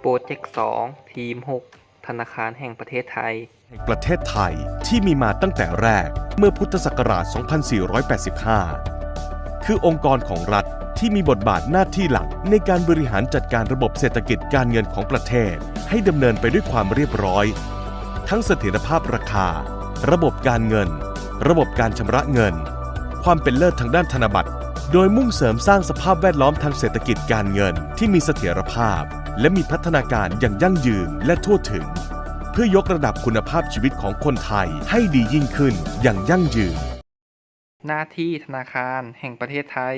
โปรเจกต์2ทีม 6 ธนาคารแห่งประเทศไทย แห่งประเทศไทยที่มีมาตั้งแต่แรกเมื่อพุทธศักราช 2485 คือองค์กรของรัฐที่มีบทบาทหน้าที่หลักในการบริหารจัดการระบบเศรษฐกิจการเงินของประเทศ ให้ดำเนินไปด้วยความเรียบร้อย ทั้งเสถียรภาพราคา ระบบการเงิน ระบบการชำระเงิน ความเป็นเลิศทางด้านธนบัตร โดยมุ่งเสริมสร้างสภาพแวดล้อมทางเศรษฐกิจการเงินที่มีเสถียรภาพ และมีพัฒนาการอย่างยั่งยืนและทั่วถึง เพื่อยกระดับคุณภาพชีวิตของคนไทยให้ดียิ่งขึ้นอย่างยั่งยืน หน้าที่ธนาคารแห่งประเทศไทย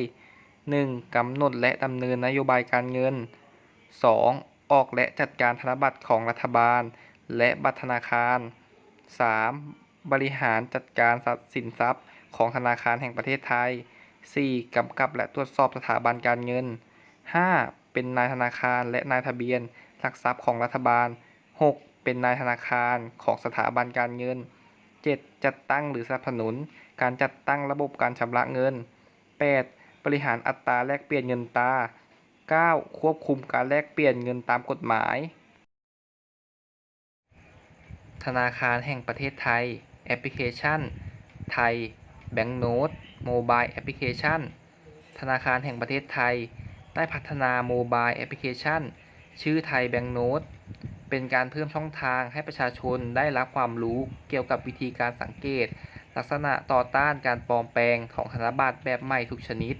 1. กำหนดและดำเนินนโยบายการเงิน 2. ออกและจัดการธนบัตรของรัฐบาล และบัตรธนาคาร 3. บริหารจัดการทรัพย์สินทรัพย์ของธนาคารแห่งประเทศไทย 4. กำกับและตรวจสอบสถาบันการเงิน 5. เป็นนายธนาคารและนายทะเบียนหลักทรัพย์ของรัฐบาล 6. เป็นนายธนาคารของสถาบันการเงิน 7. จัดตั้งหรือสนับสนุน การจัดตั้งระบบการชำระเงิน 8. บริหารอัตราแลกเปลี่ยนเงินตรา 9. ควบคุมการแลกเปลี่ยนเงินตามกฎหมาย ธนาคารแห่งประเทศไทย แอปพลิเคชัน ไทย แบงก์โนตโมบายแอปพลิเคชัน ธนาคารแห่งประเทศไทย ได้พัฒนาโมบายแอปพลิเคชัน ชื่อไทยแบงก์โนตเป็นการเพิ่มช่องทางให้ประชาชนได้รับความรู้เกี่ยวกับวิธีการสังเกต ลักษณะต่อต้านการปลอมแปลงของธนบัตรแบบใหม่ทุกชนิด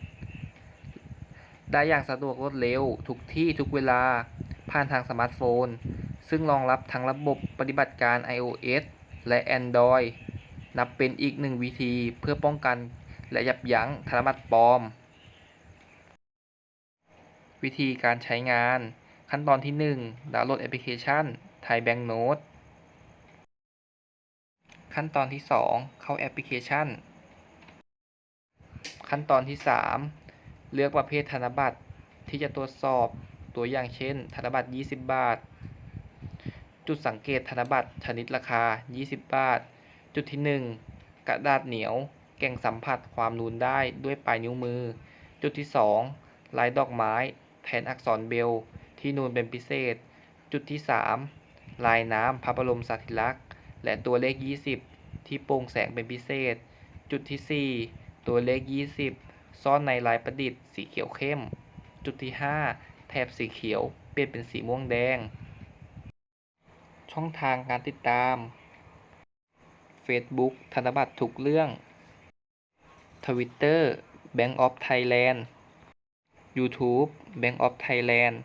ได้อย่างสะดวกรวดเร็ว ทุกที่ทุกเวลา ผ่านทางสมาร์ทโฟน ซึ่งรองรับทั้งระบบปฏิบัติการ iOS และ Android นับเป็นอีกหนึ่งวิธีเพื่อป้องกันและยับยั้งธนบัตรปลอม วิธีการใช้งาน ขั้นตอนที่ 1 ดาวน์โหลดแอปพลิเคชันไทยแบงก์โนตขั้นตอนที่ 2 เข้าแอปพลิเคชัน ขั้นตอนที่ 3 เลือกประเภทธนบัตรที่จะตรวจสอบตัวอย่างเช่น ธนบัตร 20 บาท จุดสังเกตธนบัตรชนิดราคา 20 บาท จุดที่ 1 กระดาษเหนียว แก่งสัมผัสความนูนได้ด้วยปลายนิ้วมือ จุดที่ 2 ลายดอกไม้ แทนอักษรเบล ที่นูนเป็นพิเศษ จุดที่ 3 ลายน้ำพระบรมสารีลักษณ์ และตัวเลข 20 ที่โปร่งแสงเป็นพิเศษ จุดที่ 4 ตัวเลข 20 ซ่อนในลายประดิษฐ์สีเขียวเข้ม จุดที่ 5 แถบสีเขียวเปลี่ยนเป็นสีม่วงแดง ช่องทางการติดตาม Facebook ธนบัตรทุกเรื่อง Twitter Bank of Thailand YouTube Bank of Thailand